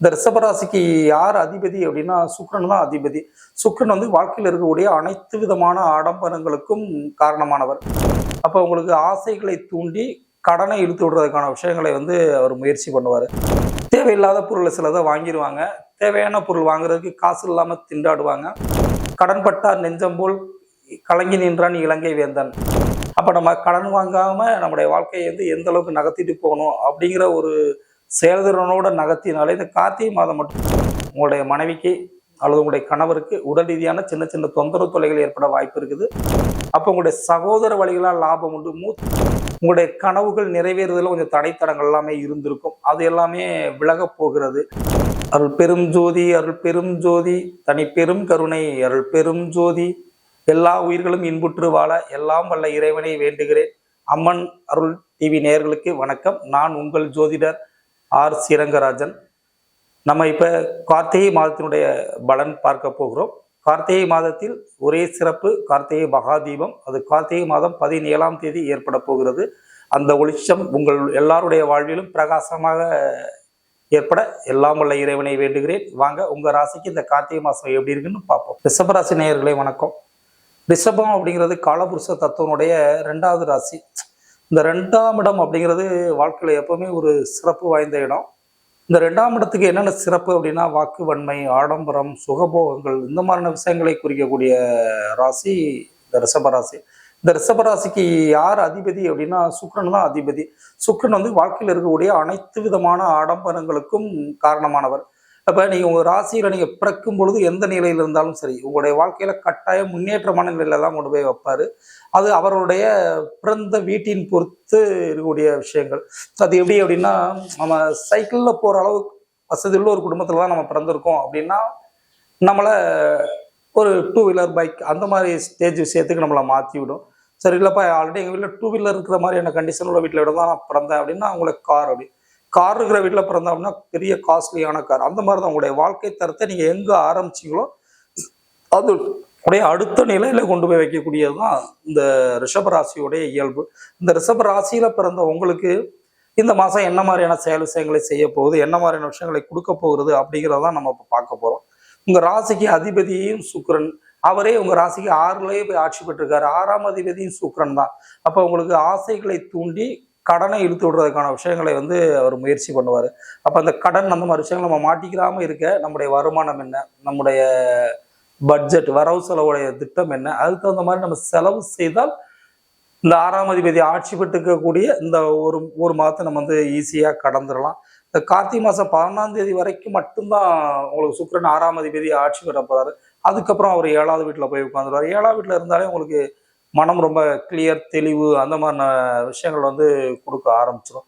இந்த ரிஷபராசிக்கு யார் அதிபதி அப்படின்னா சுக்ரன் தான் அதிபதி. சுக்ரன் வந்து வாழ்க்கையில் இருக்கக்கூடிய அனைத்து விதமான ஆடம்பரங்களுக்கும் காரணமானவர். அப்போ உங்களுக்கு ஆசைகளை தூண்டி கடனை இழுத்து விடுறதுக்கான விஷயங்களை வந்து அவர் முயற்சி பண்ணுவார். தேவையில்லாத பொருளை சிலதை வாங்கிடுவாங்க தேவையான பொருள் வாங்குறதுக்கு காசு இல்லாமல் திண்டாடுவாங்க. கடன்பட்டார் நெஞ்சம் போல் கலங்கி நின்றான் இலங்கை வேந்தன். அப்போ நம்ம கடன் வாங்காமல் நம்முடைய வாழ்க்கையை வந்து எந்த அளவுக்கு நகர்த்திட்டு போகணும் அப்படிங்கிற ஒரு செயல்திறனோட நகர்த்தினாலே இந்த கார்த்திகை மாதம் மட்டும் உங்களுடைய மனைவிக்கு அல்லது உங்களுடைய கணவருக்கு உடல் ரீதியான சின்ன சின்ன தொந்தரவு தொலைகள் ஏற்பட வாய்ப்பு இருக்குது. அப்போ உங்களுடைய சகோதர வழிகளால் லாபம் உண்டு. மூ உங்களுடைய கனவுகள் நிறைவேறுவதில் கொஞ்சம் தடைத்தடங்கள் எல்லாமே இருந்திருக்கும். அது எல்லாமே விலகப் போகிறது. அருள் பெரும் ஜோதி அருள் பெரும் ஜோதி தனி பெரும் கருணை அருள் பெரும் ஜோதி. எல்லா உயிர்களும் இன்புற்று வாழ எல்லாம் வல்ல இறைவனை வேண்டுகிறேன். அம்மன் அருள் டிவி நேயர்களுக்கு வணக்கம். நான் உங்கள் ஜோதிடர் ஆர் ஸ்ரீரங்கராஜன். நம்ம இப்போ கார்த்திகை மாதத்தினுடைய பலன் பார்க்க போகிறோம். கார்த்திகை மாதத்தில் ஒரே சிறப்பு கார்த்திகை மகாதீபம். அது கார்த்திகை மாதம் பதினேழாம் தேதி ஏற்பட போகிறது. அந்த ஒளிச்சம் உங்கள் எல்லாருடைய வாழ்விலும் பிரகாசமாக ஏற்பட எல்லாம் உள்ள இறைவனை வேண்டுகிறேன். வாங்க உங்கள் ராசிக்கு இந்த கார்த்திகை மாதம் எப்படி இருக்குன்னு பார்ப்போம். ரிஷபராசி நேயர்களே வணக்கம். ரிஷபம் அப்படிங்கிறது காலபுருஷ தத்துவனுடைய ரெண்டாவது ராசி. இந்த ரெண்டாம் இடம் அப்படிங்கிறது வாழ்க்கையில் எப்பவுமே ஒரு சிறப்பு வாய்ந்த இடம். இந்த ரெண்டாம் இடத்துக்கு என்னென்ன சிறப்பு அப்படின்னா வாக்கு வன்மை ஆடம்பரம் சுகபோகங்கள் இந்த மாதிரியான விஷயங்களை குறிக்கக்கூடிய ராசி இந்த ரிஷபராசி இந்த ரிஷபராசிக்கு யார் அதிபதி அப்படின்னா சுக்ரன் தான் அதிபதி. சுக்ரன் வந்து வாழ்க்கையில் இருக்கக்கூடிய அனைத்து விதமான ஆடம்பரங்களுக்கும் காரணமானவர். அப்போ நீங்கள் உங்கள் ராசியில் நீங்கள் பிறக்கும் பொழுது எந்த நிலையில் இருந்தாலும் சரி உங்களுடைய வாழ்க்கையில் கட்டாயம் முன்னேற்றமான நிலையில தான் கொண்டு போய் வைப்பார். அது அவருடைய பிறந்த வீட்டின் பொறுத்து இருக்கக்கூடிய விஷயங்கள். அது எப்படி அப்படின்னா நம்ம சைக்கிளில் போகிற அளவுக்கு வசதி உள்ள ஒரு குடும்பத்தில் தான் நம்ம பிறந்திருக்கோம் அப்படின்னா நம்மளை ஒரு டூ வீலர் பைக் அந்த மாதிரி ஸ்டேஜ் விஷயத்துக்கு நம்மளை மாற்றி விடும். சரி இல்லைப்பா ஆல்ரெடி எங்கள் வீட்டில் டூ வீலர் இருக்கிற மாதிரியான கண்டிஷன் உள்ள வீட்டில் விட தான் நான் பிறந்தேன் அப்படின்னா அவங்களுக்கு கார் அப்படி. கார் இருக்கிற வீட்டில் பிறந்தோம் அப்படின்னா பெரிய காஸ்ட்லியான கார் அந்த மாதிரி தான் உங்களுடைய வாழ்க்கை தரத்தை நீங்கள் எங்கே ஆரம்பிச்சீங்களோ அது உடைய அடுத்த நிலையில கொண்டு போய் வைக்கக்கூடியது தான் இந்த ரிஷபராசியுடைய இயல்பு. இந்த ரிஷபராசியில பிறந்த உங்களுக்கு இந்த மாதம் என்ன மாதிரியான செயல் விஷயங்களை செய்ய போகுது என்ன மாதிரியான விஷயங்களை கொடுக்க போகிறது அப்படிங்கிறதான் நம்ம இப்போ பார்க்க போகிறோம் உங்கள் ராசிக்கு அதிபதியும் சுக்கரன். அவரே உங்கள் ராசிக்கு ஆறுலேயே போய் ஆட்சி பெற்றிருக்காரு. ஆறாம் அதிபதியும் சுக்கரன் தான். அப்போ உங்களுக்கு ஆசைகளை தூண்டி கடனை இழுத்து விடுறதுக்கான விஷயங்களை வந்து அவர் முயற்சி பண்ணுவார். அப்போ அந்த கடன் அந்த மாதிரி விஷயங்கள் நம்ம மாட்டிக்கிறாமல் இருக்க நம்முடைய வருமானம் என்ன? நம்முடைய பட்ஜெட் வரவு செலவுடைய திட்டம் என்ன? அதுக்கு தகுந்த மாதிரி நம்ம செலவு செய்தால் இந்த ஆறாம் அதிபதி ஆட்சி பெற்றுக்கக்கூடிய இந்த ஒரு ஒரு மாதத்தை நம்ம வந்து ஈஸியாக கடந்துடலாம். இந்த கார்த்திகை மாதம் பதினாம் தேதி வரைக்கும் மட்டும்தான் உங்களுக்கு சுக்கிரன் ஆறாம் அதிபதி ஆட்சி பெற போகிறாரு அதுக்கப்புறம் அவர் ஏழாவது வீட்டில் போய் உட்காந்துருவார் ஏழாவது வீட்டில் இருந்தாலே உங்களுக்கு மனம் ரொம்ப கிளியர் தெளிவு அந்த மாதிரி விஷயங்கள் வந்து கொடுக்க ஆரம்பிச்சிடும்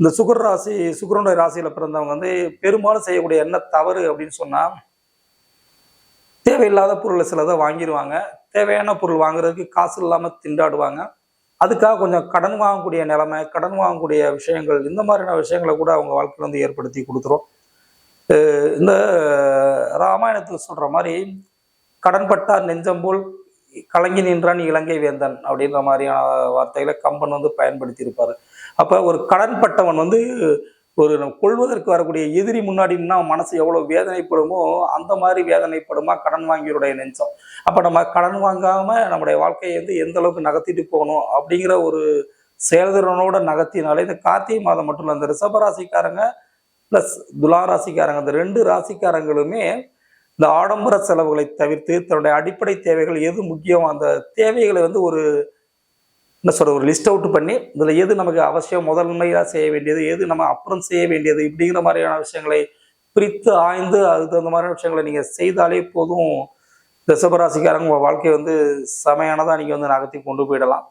இந்த சுக்கர ராசி சுக்கரனுடைய ராசியில் பிறந்தவங்க வந்து பெரும்பாலும் செய்யக்கூடிய என்ன தவறு அப்படின்னு சொன்னால் தேவையில்லாத பொருளை சிலதை வாங்கிடுவாங்க தேவையான பொருள் வாங்குறதுக்கு காசு இல்லாமல் திண்டாடுவாங்க. அதுக்காக கொஞ்சம் கடன் வாங்கக்கூடிய நிலைமை கடன் வாங்கக்கூடிய விஷயங்கள் இந்த மாதிரியான விஷயங்களை கூட அவங்க வாழ்க்கையில் வந்து ஏற்படுத்தி கொடுத்துரும். இந்த ராமாயணத்துக்கு சொல்கிற மாதிரி கடன்பட்டார் நெஞ்சம் போல் கலங்கி நின்றான் இலங்கை வேந்தன் அப்படின்ற மாதிரியான வார்த்தைகளை கம்பன் வந்து பயன்படுத்தியிருப்பார். அப்போ ஒரு கடன்பட்டவன் வந்து ஒரு கொள்வதற்கு வரக்கூடிய எதிரி முன்னாடி மனசு எவ்வளோ வேதனைப்படுமோ அந்த மாதிரி வேதனைப்படுமா கடன் வாங்கியோடைய நெஞ்சம். அப்போ நம்ம கடன் வாங்காமல் நம்முடைய வாழ்க்கையை வந்து எந்த அளவுக்கு நகர்த்திட்டு போகணும் அப்படிங்கிற ஒரு செயல்திறனோட நகர்த்தினாலே இந்த கார்த்திகை மாதம் மட்டும் இல்லை இந்த ரிஷபராசிக்காரங்க ராசிக்காரங்க பிளஸ் துலா ராசிக்காரங்க இந்த ரெண்டு ராசிக்காரங்களுமே இந்த ஆடம்பர செலவுகளை தவிர்த்து தன்னுடைய அடிப்படை தேவைகள் எது முக்கியம் அந்த தேவைகளை வந்து ஒரு என்ன சொல்ற ஒரு லிஸ்ட் அவுட் பண்ணி இதில் எது நமக்கு அவசியம் முதன்மையாக செய்ய வேண்டியது எது நம்ம அப்புறம் செய்ய வேண்டியது இப்படிங்கிற மாதிரியான விஷயங்களை பிரித்து ஆய்ந்து அதுக்கு தகுந்த மாதிரியான விஷயங்களை நீங்கள் செய்தாலே போதும். ரிஷபராசிக்காரங்க உங்கள் வாழ்க்கையை வந்து செமையானதாக நீங்கள் வந்து நகர்த்தி கொண்டு போயிடலாம்.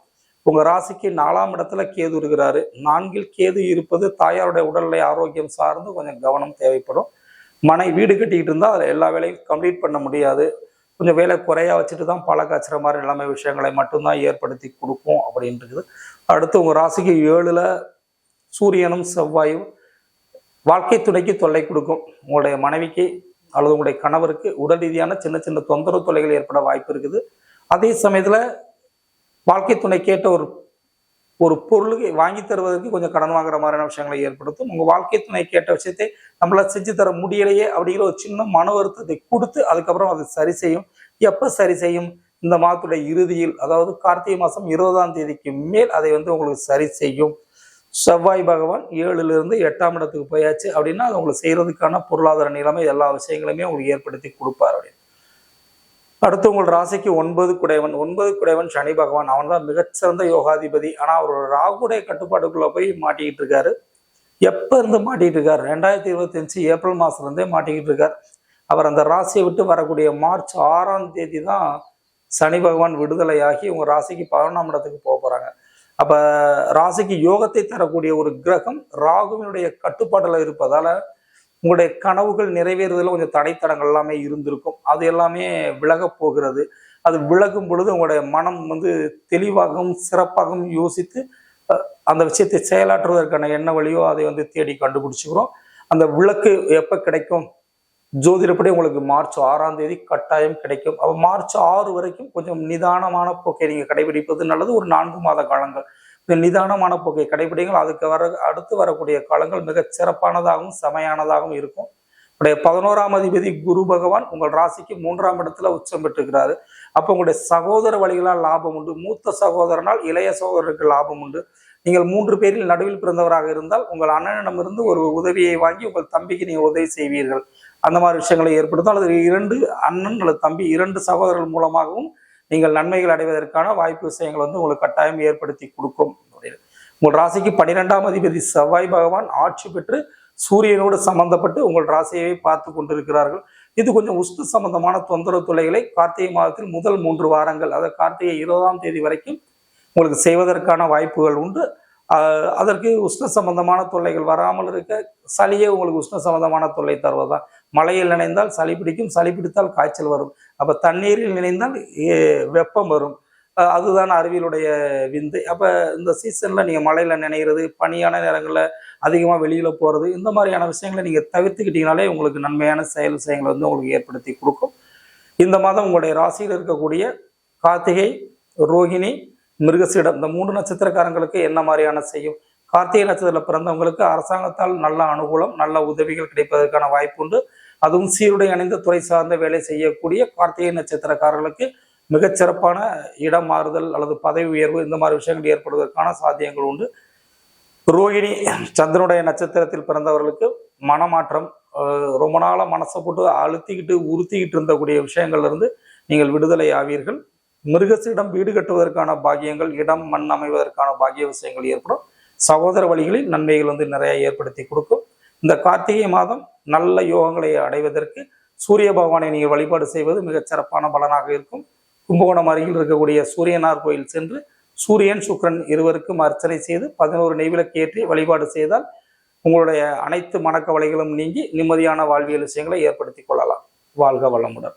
உங்கள் ராசிக்கு நாலாம் இடத்துல கேது இருக்கிறாரு. நான்கில் கேது இருப்பது தாயாருடைய உடல்நிலை ஆரோக்கியம் சார்ந்து கொஞ்சம் கவனம் தேவைப்படும். மனை வீடு கட்டிக்கிட்டு இருந்தால் அதில் எல்லா வேலையும் கம்ப்ளீட் பண்ண முடியாது. கொஞ்சம் வேலை குறையா வச்சுட்டு தான் பல காய்ச்சுற மாதிரி எல்லாமே விஷயங்களை மட்டும்தான் ஏற்படுத்தி கொடுக்கும் அப்படின்றது. அடுத்து உங்கள் ராசிக்கு ஏழில் சூரியனும் செவ்வாயும் வாழ்க்கை துணைக்கு தொல்லை கொடுக்கும். உங்களுடைய மனைவிக்கு அல்லது உங்களுடைய கணவருக்கு உடல் ரீதியான சின்ன சின்ன தொந்தரவு தொல்லைகள் ஏற்பட வாய்ப்பு இருக்குது. அதே சமயத்தில் வாழ்க்கை துணை கேட்ட ஒரு ஒரு பொருளுக்கு வாங்கி தருவதற்கு கொஞ்சம் கடன் வாங்குற மாதிரியான விஷயங்களை ஏற்படுத்தும். உங்கள் வாழ்க்கை துணை கேட்ட விஷயத்தை நம்மளால செஞ்சு தர முடியலையே அப்படிங்கிற ஒரு சின்ன மன வருத்தத்தை கொடுத்து அதுக்கப்புறம் அதை சரி செய்யும். எப்ப சரி செய்யும்? இந்த மாதத்துடைய இறுதியில் அதாவது கார்த்திகை மாதம் இருபதாம் தேதிக்கு மேல் அதை வந்து உங்களுக்கு சரி செய்யும். செவ்வாய் பகவான் ஏழுல இருந்து எட்டாம் இடத்துக்கு போயாச்சு அப்படின்னா அது உங்களுக்கு செய்யறதுக்கான பொருளாதார நிலைமை எல்லா விஷயங்களையுமே உங்களுக்கு ஏற்படுத்தி கொடுப்பார் அப்படின்னு. அடுத்து உங்கள் ராசிக்கு ஒன்பது குடைவன் ஒன்பது குடைவன் சனி பகவான். அவன் தான் மிகச்சிறந்த யோகாதிபதி. ஆனால் அவர் ராகுடைய கட்டுப்பாட்டுக்குள்ளே போய் மாட்டிக்கிட்டு இருக்காரு. எப்போ இருந்து மாட்டிக்கிட்டு இருக்காரு? ரெண்டாயிரத்தி இருபத்தி அஞ்சு ஏப்ரல் மாதத்துலேருந்தே மாட்டிக்கிட்டு இருக்கார். அவர் அந்த ராசியை விட்டு வரக்கூடிய மார்ச் ஆறாம் தேதி தான் சனி பகவான் விடுதலையாகி உங்கள் ராசிக்கு பதினொன்றாம் இடத்துக்கு போக போகிறாங்க அப்போ ராசிக்கு யோகத்தை தரக்கூடிய ஒரு கிரகம் ராகுவினுடைய கட்டுப்பாட்டில் இருப்பதால் உங்களுடைய கனவுகள் நிறைவேறுவதில் கொஞ்சம் தடைத்தடங்கள் எல்லாமே இருந்திருக்கும். அது எல்லாமே விலகப் போகிறது. அது விலகும் பொழுது உங்களுடைய மனம் வந்து தெளிவாகவும் சிறப்பாகவும் யோசித்து அந்த விஷயத்தை செயலாற்றுவதற்கான என்ன வழியோ அதை வந்து தேடி கண்டுபிடிச்சுக்கிறோம். அந்த விளக்கு எப்போ கிடைக்கும்? ஜோதிடப்படி உங்களுக்கு மார்ச் ஆறாம் தேதி கட்டாயம் கிடைக்கும். அப்போ மார்ச் ஆறு வரைக்கும் கொஞ்சம் நிதானமான போக்கை நீங்கள் கடைபிடிப்பது நல்லது. ஒரு நான்கு மாத காலங்கள். நிதானமான போக்கை கடைபிடிங்கள். அதுக்கு வர அடுத்து வரக்கூடிய காலங்கள் மிக சிறப்பானதாகவும் செமையானதாகவும் இருக்கும். உங்களுடைய பதினோராம் அதிபதி குரு பகவான் உங்கள் ராசிக்கு மூன்றாம் இடத்துல உச்சம் பெற்றுக்கிறாரு அப்போ உங்களுடைய சகோதர வழிகளால் லாபம் உண்டு. மூத்த சகோதரனால் இளைய சகோதரருக்கு லாபம் உண்டு. நீங்கள் மூன்று பேரில் நடுவில் பிறந்தவராக இருந்தால் உங்கள் அண்ணனிடமிருந்து ஒரு உதவியை வாங்கி உங்கள் தம்பிக்கு நீங்கள் உதவி செய்வீர்கள். அந்த மாதிரி விஷயங்களை ஏற்படுத்தும். அல்லது இரண்டு அண்ணன் அல்லது தம்பி இரண்டு சகோதரர்கள் மூலமாகவும் நீங்கள் நன்மைகள் அடைவதற்கான வாய்ப்பு விஷயங்கள் வந்து உங்களுக்கு கட்டாயம் ஏற்படுத்தி கொடுக்கும். அப்படின்னு. உங்கள் ராசிக்கு பன்னிரெண்டாம் அதிபதி செவ்வாய் பகவான் ஆட்சி பெற்று சூரியனோடு சம்பந்தப்பட்டு உங்கள் ராசியை பார்த்து கொண்டிருக்கிறார்கள். இது கொஞ்சம் உஷ்ண சம்பந்தமான தொந்தரவு தொல்லைகளை கார்த்திகை மாதத்தில் முதல் மூன்று வாரங்கள் அதாவது கார்த்திகை இருபதாம் தேதி வரைக்கும் உங்களுக்கு செய்வதற்கான வாய்ப்புகள் உண்டு. அதற்கு உஷ்ண சம்பந்தமான தொல்லைகள் வராமல் இருக்க சளியே உங்களுக்கு உஷ்ண சம்பந்தமான தொல்லை தருவதுதான். மழையில் நினைந்தால் சளி பிடிக்கும் சளி பிடித்தால் காய்ச்சல் வரும். அப்போ தண்ணீரில் நினைந்தால் வெப்பம் வரும். அதுதான் அறிவியலுடைய விந்தை. அப்போ இந்த சீசனில் நீங்கள் மழையில் நினைக்கிறது பனியான நேரங்களில் அதிகமாக வெளியில் போகிறது இந்த மாதிரியான விஷயங்களை நீங்கள் தவிர்த்துக்கிட்டீங்கனாலே உங்களுக்கு நன்மையான செயல் விஷயங்களை வந்து உங்களுக்கு ஏற்படுத்தி கொடுக்கும். இந்த மாதம் உங்களுடைய ராசியில் இருக்கக்கூடிய கார்த்திகை ரோகிணி மிருகசீடம் இந்த மூன்று நட்சத்திரக்காரங்களுக்கு என்ன மாதிரியான செய்யும்? கார்த்திகை நட்சத்திரத்தில் பிறந்தவங்களுக்கு அரசாங்கத்தால் நல்ல அனுகூலம் நல்ல உதவிகள் கிடைப்பதற்கான வாய்ப்பு உண்டு. அதுவும் சீருடை அணிந்த துறை சார்ந்த வேலை செய்யக்கூடிய கார்த்திகை நட்சத்திரக்காரர்களுக்கு மிகச்சிறப்பான இடம் மாறுதல் அல்லது பதவி உயர்வு இந்த மாதிரி விஷயங்கள் ஏற்படுவதற்கான சாத்தியங்கள் உண்டு. ரோகிணி சந்திரனுடைய நட்சத்திரத்தில் பிறந்தவர்களுக்கு மனமாற்றம் ரொம்ப நாளாக மனசை போட்டு அழுத்திக்கிட்டு உறுத்திக்கிட்டு இருந்தக்கூடிய விஷயங்கள்ல இருந்து நீங்கள் விடுதலை ஆவீர்கள். மிருகசிடம் வீடு கட்டுவதற்கான பாக்கியங்கள் இடம் மண் அமைவதற்கான பாக்கிய விஷயங்கள் ஏற்படும். சகோதர வழிகளில் நன்மைகள் வந்து நிறைய ஏற்படுத்தி கொடுக்கும். இந்த கார்த்திகை மாதம் நல்ல யோகங்களை அடைவதற்கு சூரிய பகவானை நீங்கள் வழிபாடு செய்வது மிகச் சிறப்பான பலனாக இருக்கும். கும்பகோணம் அருகில் இருக்கக்கூடிய சூரியனார் கோயில் சென்று சூரியன் சுக்கரன் இருவருக்கும் அர்ச்சனை செய்து பதினோரு நெய்விளக்கு ஏற்றி வழிபாடு செய்தால் உங்களுடைய அனைத்து மனக்கவலைகளும் நீங்கி நிம்மதியான வாழ்வியல் விஷயங்களை ஏற்படுத்திக் கொள்ளலாம். வாழ்க வளமுடன்.